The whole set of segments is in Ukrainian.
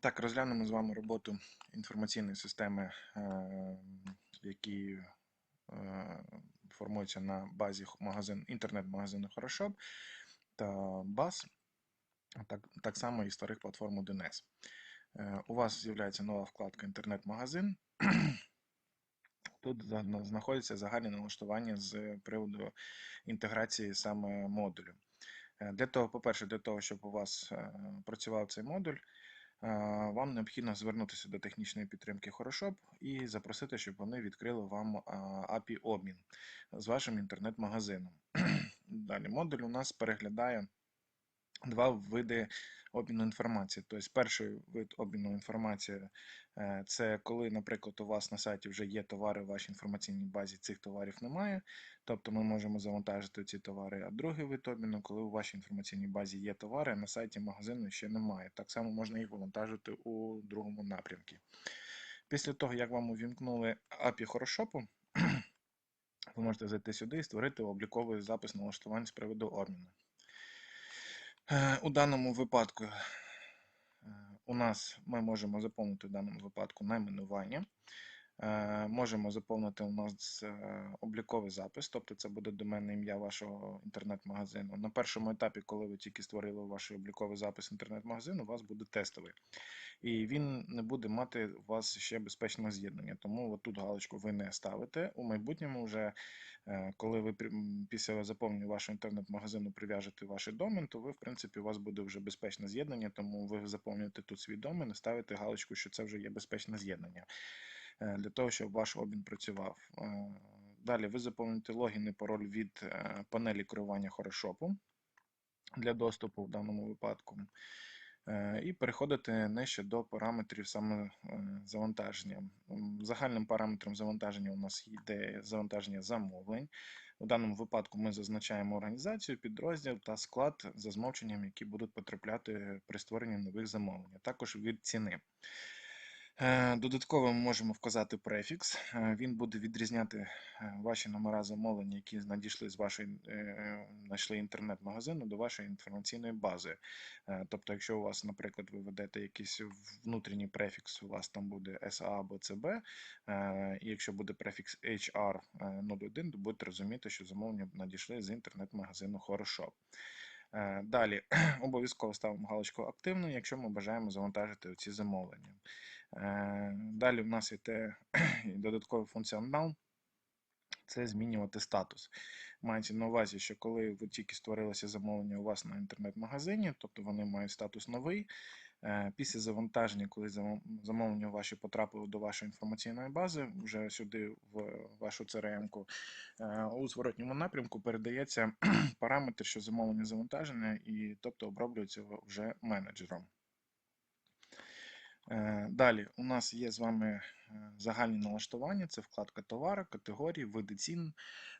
Так, розглянемо з вами роботу інформаційної системи, е, які е, формуються на базі магазин, інтернет-магазину Хорошоп та BAS, так, так само і старих платформ 1С. Е, У вас з'являється нова вкладка Інтернет-магазин. Тут знаходяться загальні налаштування з приводу інтеграції саме модулю. Для того, по-перше, для того, щоб у вас працював цей модуль, вам необхідно звернутися до технічної підтримки Хорошоп і запросити, щоб вони відкрили вам API обмін з вашим інтернет-магазином. Далі модуль у нас переглядає два види обміну інформації. Тобто, перший вид обміну інформації е, це коли, наприклад, у вас на сайті вже є товари в вашій інформаційній базі, цих товарів немає. Тобто ми можемо завантажити ці товари. А другий вид обміну, коли у вашій інформаційній базі є товари, а на сайті магазину ще немає. Так само можна їх вантажити у другому напрямку. Після того, як вам увімкнули API Хорошопу, ви можете зайти сюди і створити обліковий запис налаштувань з приводу обміну. Е, У даному випадку е, у нас ми можемо заповнити в даному випадку найменування. Е, Можемо заповнити у нас е, обліковий запис, тобто це буде доменне ім'я вашого інтернет-магазину. На першому етапі, коли ви тільки створили ваш обліковий запис інтернет-магазину, у вас буде тестовий. І він не буде мати у вас ще безпечне з'єднання. Тому тут галочку ви не ставите. У майбутньому, вже, е, коли ви після заповнення вашого інтернет-магазину прив'яжете ваш домен, то ви, в принципі, у вас буде вже безпечне з'єднання, тому ви заповнюєте тут свій домен і ставите галочку, що це вже є безпечне з'єднання для того, щоб ваш обмін працював. Е, Далі ви заповнюєте логін і пароль від е, панелі керування Хорошопу для доступу в даному випадку. Е, І переходите нижче до параметрів саме е, завантаження. Загальним параметром завантаження у нас йде завантаження замовлень. У даному випадку ми зазначаємо організацію, підрозділ та склад за змовченням, які будуть потрапляти при створенні нових замовлень, а також від ціни. Е, Додатково ми можемо вказати префікс. Е, Він буде відрізняти е, ваші номера замовлень, які надійшли з вашої знайшли інтернет-магазину до вашої інформаційної бази. Тобто, якщо у вас, наприклад, ви ведете якийсь внутрішній префікс, у вас там буде SA або CB, і якщо буде префікс HR 01, то будете розуміти, що замовлення надійшли з інтернет-магазину Хорошоп. Далі обов'язково ставимо галочку активно, якщо ми бажаємо завантажити ці замовлення. Е, Далі в нас є додатковий функціонал. Це змінювати статус. Мається на увазі, що коли ви тільки створилося замовлення у вас на інтернет-магазині, тобто вони мають статус новий. е, Після завантаження, коли замовлення ваші потрапило до вашої інформаційної бази, вже сюди в вашу CRM-ку, е, у зворотньому напрямку передається параметр, що замовлення завантажене, і тобто оброблюється вже менеджером. Е, Далі у нас є з вами е, загальні налаштування, це вкладка товари, категорії, види цін,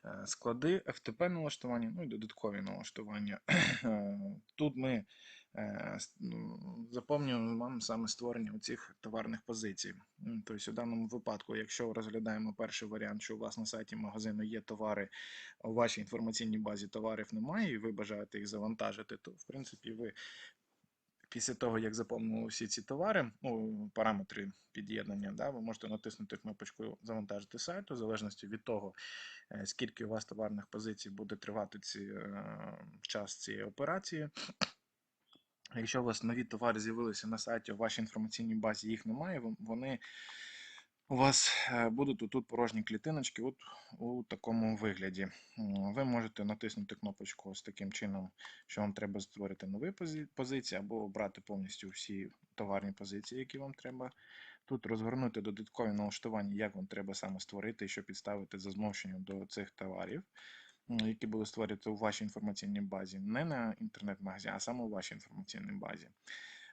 е, склади, FTP налаштування, ну і додаткові налаштування. Тут ми ну, заповнюємо вам саме створення цих товарних позицій. Тобто, у даному випадку, якщо розглядаємо перший варіант, що у вас на сайті магазину є товари, у вашій інформаційній базі товарів немає, і ви бажаєте їх завантажити, то в принципі ви Після того, як заповнили всі ці товари, ну, параметри під'єднання, да, ви можете натиснути кнопочку Завантажити сайт, у залежності від того, е, скільки у вас товарних позицій буде тривати ці, е, час цієї операції. Якщо у вас нові товари з'явилися на сайті, у вашій інформаційній базі їх немає, вони у вас е, будуть тут порожні клітиночки от у такому вигляді. Ви можете натиснути кнопочку ось таким чином, що вам треба створити нові позиції, або обрати повністю всі товарні позиції, які вам треба. Тут розгорнути додаткові налаштування, як вам треба саме створити, що підставити за змовчення до цих товарів, які будуть створювати у вашій інформаційній базі, не на інтернет-магазині, а саме у вашій інформаційній базі.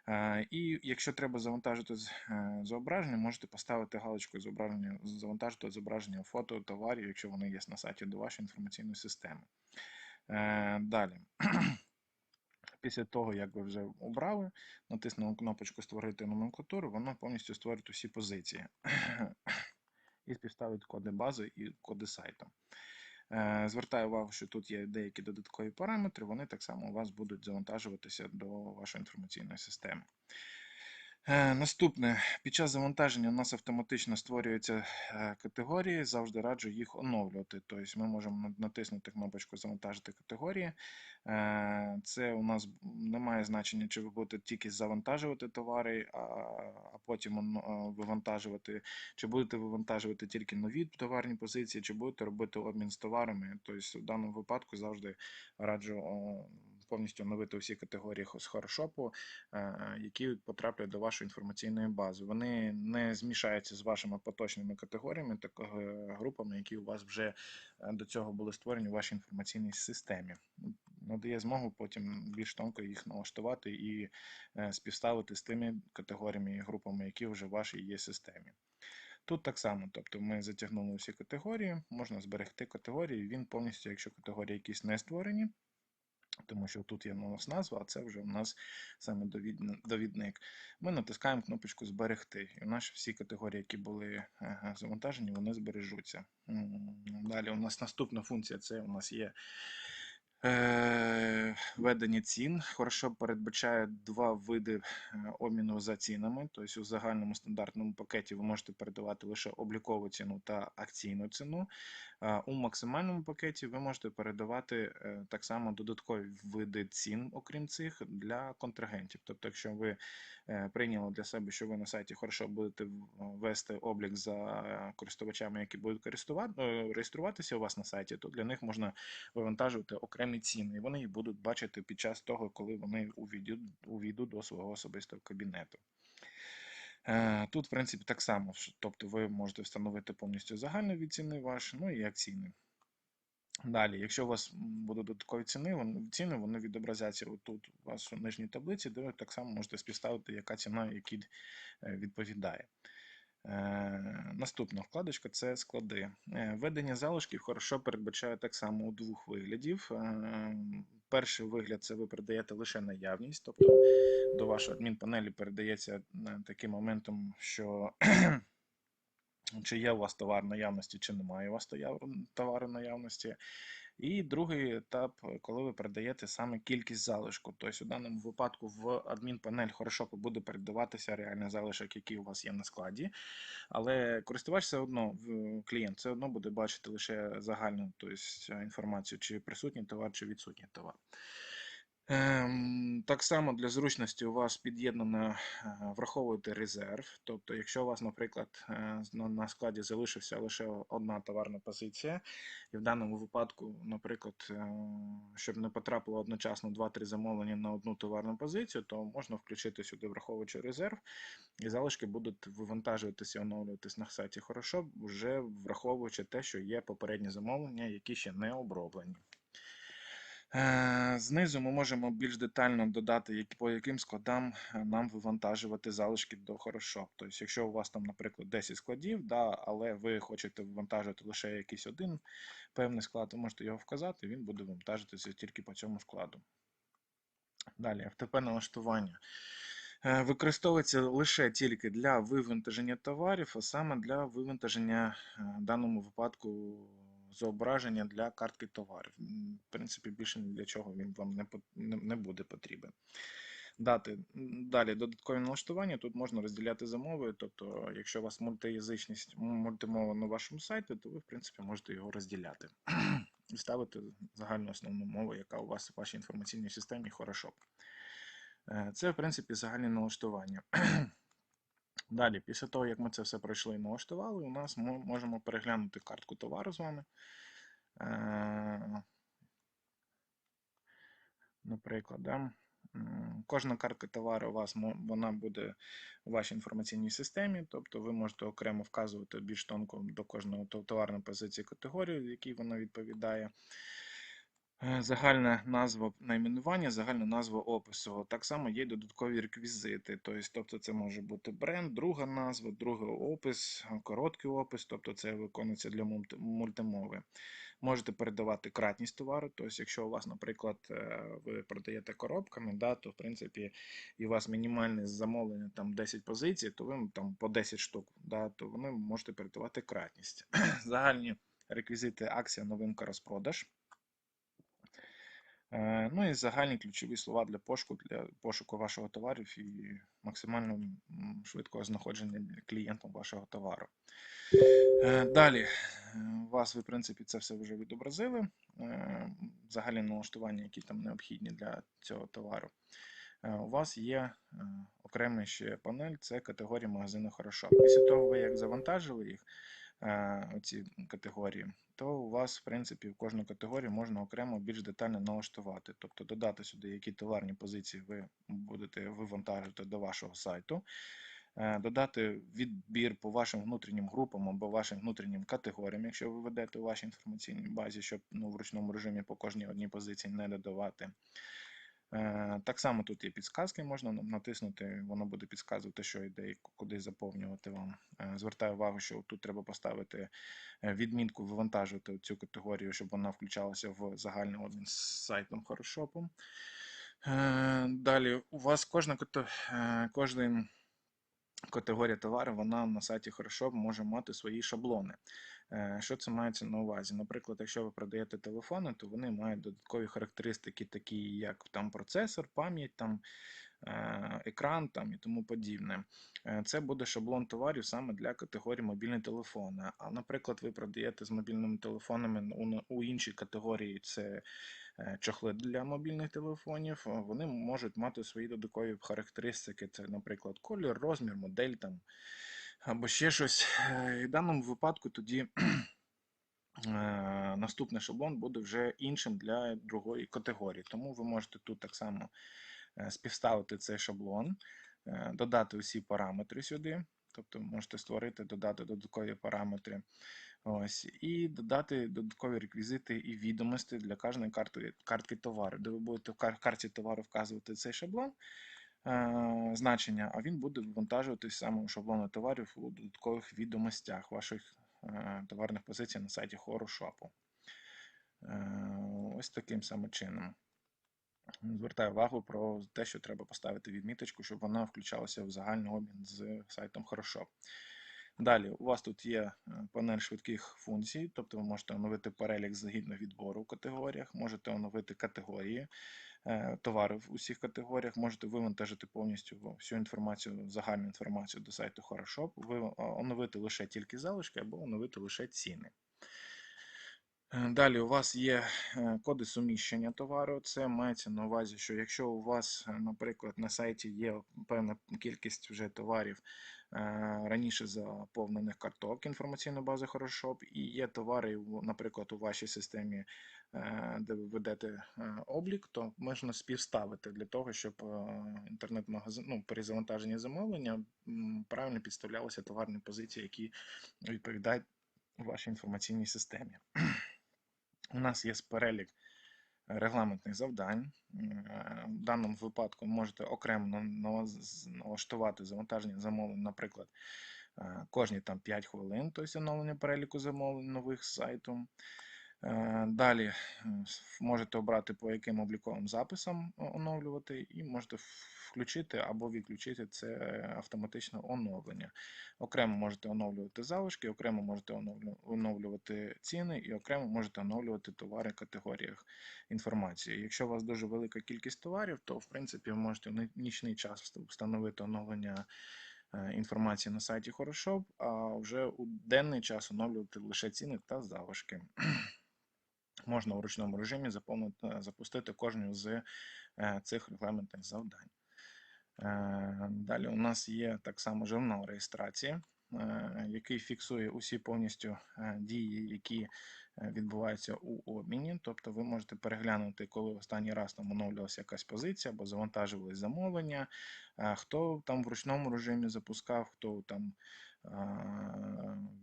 Е, І якщо треба завантажити е, зображення, можете поставити галочку зображення, завантажити зображення фото товарів, якщо вони є на сайті до вашої інформаційної системи. Е, Далі. Після того, як ви вже обрали, натиснули кнопочку Створити номенклатуру, воно повністю створить усі позиції і співставить коди бази і коди сайту. Е, Звертаю увагу, що тут є деякі додаткові параметри, вони так само у вас будуть завантажуватися до вашої інформаційної системи. Е, Наступне, під час завантаження у нас автоматично створюються е, категорії, завжди раджу їх оновлювати. Тобто ми можемо натиснути кнопочку Завантажити категорії. Е, Це у нас не має значення, чи ви будете тільки завантажувати товари, а, потім вивантажувати, чи будете вивантажувати тільки нові товарні позиції, чи будете робити обмін з товарами. Тобто в даному випадку завжди раджу повністю оновити всі категорії з хорошопу, е, які потраплять до вашої інформаційної бази. Вони не змішаються з вашими поточними категоріями та е, групами, які у вас вже е, до цього були створені у вашій інформаційній системі. Надає змогу потім більш тонко їх налаштувати і співставити з тими категоріями і групами, які вже в вашій є системі. Тут так само, тобто ми затягнули всі категорії, можна зберегти категорії, він повністю, якщо категорії якісь не створені, тому що тут є у нас назва, а це вже у нас саме довідник. Ми натискаємо кнопочку Зберегти. І наші всі категорії, які були завантажені, вони збережуться. Далі у нас наступна функція це у нас є Е, Ведення цін хорошо передбачає два види е, обміну за цінами. Тобто у загальному стандартному пакеті ви можете передавати лише облікову ціну та акційну ціну. У максимальному пакеті ви можете передавати е, так само додаткові види цін, окрім цих, для контрагентів. Тобто, якщо ви е, прийняли для себе, що ви на сайті хорошо будете вести облік за е, користувачами, які будуть реєструватися у вас на сайті, то для них можна вивантажувати окремі ціни, і вони їх будуть бачити під час того, коли вони увійдуть до свого особистого кабінету. Е, Тут, в принципі, так само, тобто ви можете встановити повністю загальні від ціни ваш, ну і акційні. Далі, якщо у вас будуть додаткові ціни, вони, ціни, вони відобразяться отут у вас у нижній таблиці, де ви так само можете співставити, яка ціна, якій е, відповідає. Е, Наступна вкладочка це склади. Е, Ведення залишків хорошо передбачає так само у двох виглядів. Е, Перший вигляд це ви передаєте лише наявність, тобто до вашої адмінпанелі передається е, таким моментом, що чи є у вас товар наявності, чи немає у вас товару наявності. І другий етап, е, коли ви передаєте саме кількість залишку. Тобто, у даному випадку в адмінпанель хорошо буде передаватися реальний залишок, який у вас є на складі. Але користувач все одно, клієнт все одно буде бачити лише загальну тобто, інформацію, чи присутній товар, чи відсутній товар. Ем, Так само для зручності у вас під'єднано е, враховуєте резерв. Тобто, якщо у вас, наприклад, е, на на складі залишився лише одна товарна позиція, і в даному випадку, наприклад, е, щоб не потрапило одночасно 2-3 замовлення на одну товарну позицію, то можна включити сюди враховуючи резерв, і залишки будуть вивантажуватися і оновлюватись на сайті хорошо, вже враховуючи те, що є попередні замовлення, які ще не оброблені. Е, Знизу ми можемо більш детально додати, по яким складам е, нам вивантажувати залишки до хорошо. Тобто, якщо у вас там, наприклад, 10 складів, да, але ви хочете вивантажити лише якийсь один певний склад, ви можете його вказати, він буде вивантажитися тільки по цьому складу. Далі, FTP налаштування. Е, Використовується лише тільки для вивантаження товарів, а саме для вивантаження в даному випадку зображення для картки товарів. В принципі, більше для чого він вам не, не, не буде потрібен. Дати. Далі додаткові налаштування. Тут можна розділяти за мовою. Тобто, якщо у вас мультиязичність, мультимова на вашому сайті, то ви, в принципі, можете його розділяти і ставити загальну основну мову, яка у вас в вашій інформаційній системі хорошо. Е, Це, в принципі, загальні налаштування. Далі, після того, як ми це все пройшли і налаштували, у нас ми можемо переглянути картку товару з вами. Е, Наприклад, да? кожна картка товару у вас вона буде у вашій інформаційній системі, тобто ви можете окремо вказувати більш тонко до кожного товарної позиції категорії, якій вона відповідає. Е, Загальна назва найменування, загальна назва опису. Так само є додаткові реквізити. Тобто, тобто це може бути бренд, друга назва, другий опис, короткий опис, тобто це виконується для мультимови. Можете передавати кратність товару. Тобто, якщо у вас, наприклад, е, ви продаєте коробками, то в принципі і у вас мінімальне замовлення там 10 позицій, то ви там по 10 штук, то вони можете передавати кратність. Загальні реквізити акція, новинка, розпродаж. Е, Ну і загальні ключові слова для пошуку, для пошуку вашого товарів і максимально швидкого знаходження клієнтом вашого товару. Е, Далі, у вас ви, в принципі, це все вже відобразили. Е, Загальні налаштування, які там необхідні для цього товару. У вас є окремий ще панель, це категорії магазину Хорошо. Після того, ви як завантажили їх, оці категорії, то у вас, в принципі, в кожну категорію можна окремо більш детально налаштувати. Тобто додати сюди, які товарні позиції ви будете вивантажити до вашого сайту. Е, Додати відбір по вашим внутрішнім групам або вашим внутрішнім категоріям, якщо ви ведете у вашій інформаційній базі, щоб ну, в ручному режимі по кожній одній позиції не додавати. Е, Так само тут є підсказки, можна на- натиснути, воно буде підказувати, що йде і куди заповнювати вам. Е, Звертаю увагу, що тут треба поставити е, відмітку, вивантажувати цю категорію, щоб вона включалася в загальний обмін з сайтом Хорошопом. Далі у вас кожна категорія товару, вона на сайті Хорошо може мати свої шаблони. Е, Що це мається на увазі? Наприклад, якщо ви продаєте телефони, то вони мають додаткові характеристики, такі як там процесор, пам'ять, там е, екран там і тому подібне. Е, Це буде шаблон товарів саме для категорії мобільні телефони. А наприклад, ви продаєте з мобільними телефонами у, іншій категорії це чохли для мобільних телефонів. Вони можуть мати свої додаткові характеристики. Це, наприклад, колір, розмір, модель там або ще щось. Е, І в даному випадку тоді. е, Наступний шаблон буде вже іншим для другої категорії. Тому ви можете тут так само е, співставити цей шаблон, додати усі параметри сюди. Тобто можете створити, додати додаткові параметри. Ось, і додати додаткові реквізити і відомості для кожної карти, картки товару, де ви будете в кар- карті товару вказувати цей шаблон значення, а він буде вивантажуватись саме у шаблону товарів у додаткових відомостях ваших е, товарних позицій на сайті Хорошопу. Е, ось таким саме чином. Звертаю увагу про те, що треба поставити відміточку, щоб вона включалася в загальний обмін з сайтом Хорошо. Далі, у вас тут є е, панель швидких функцій, тобто ви можете оновити перелік згідно відбору в категоріях, можете оновити категорії е, товари в усіх категоріях, можете вивантажити повністю всю інформацію, загальну інформацію до сайту Хорошо, ви е, оновити лише тільки залишки або оновити лише ціни. Е, Далі у вас є е, коди суміщення товару. Це мається на увазі, що якщо у вас, е, наприклад, на сайті є певна кількість вже товарів е, раніше заповнених карток інформаційної бази Хорошоп, і є товари, наприклад, у вашій системі, е, де ви ведете е, облік, то можна співставити для того, щоб е, інтернет-магазин ну, при завантаженні замовлення правильно підставлялися товарні позиції, які відповідають вашій інформаційній системі. У нас є перелік регламентних завдань. Е, В даному випадку можете окремо налаштувати завантаження замовлень, наприклад, е, кожні там 5 хвилин, тобто оновлення переліку замовлень нових з сайту. Е, Далі е, можете обрати, по яким обліковим записам оновлювати, і можете включити або відключити це автоматичне оновлення. Окремо можете оновлювати залишки, окремо можете оновлювати ціни і окремо можете оновлювати товари в категоріях інформації. Якщо у вас дуже велика кількість товарів, то в принципі ви можете в нічний час встановити оновлення е, інформації на сайті Хорошоп, а вже у денний час оновлювати лише ціни та залишки. Можна у ручному режимі заповнити, запустити кожну з е, цих регламентних завдань. Е, Далі у нас є так само журнал реєстрації, е, який фіксує усі повністю е, дії, які е, відбуваються у обміні. Тобто ви можете переглянути, коли останній раз там оновлювалася якась позиція або завантажувались замовлення, е, хто там в ручному режимі запускав, хто там е,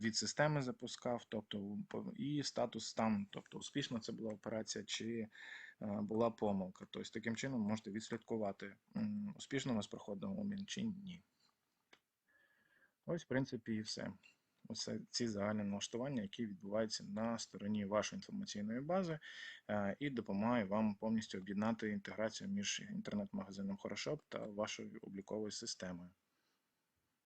від системи запускав, тобто і статус стану, тобто успішна це була операція чи е, була помилка. Тобто таким чином можете відслідкувати, успішно у вас проходив обмін чи ні. Ось, в принципі, і все. Оце ці загальні налаштування, які відбуваються на стороні вашої інформаційної бази, е, і допомагає вам повністю об'єднати інтеграцію між інтернет-магазином Хорошоп та вашою обліковою системою.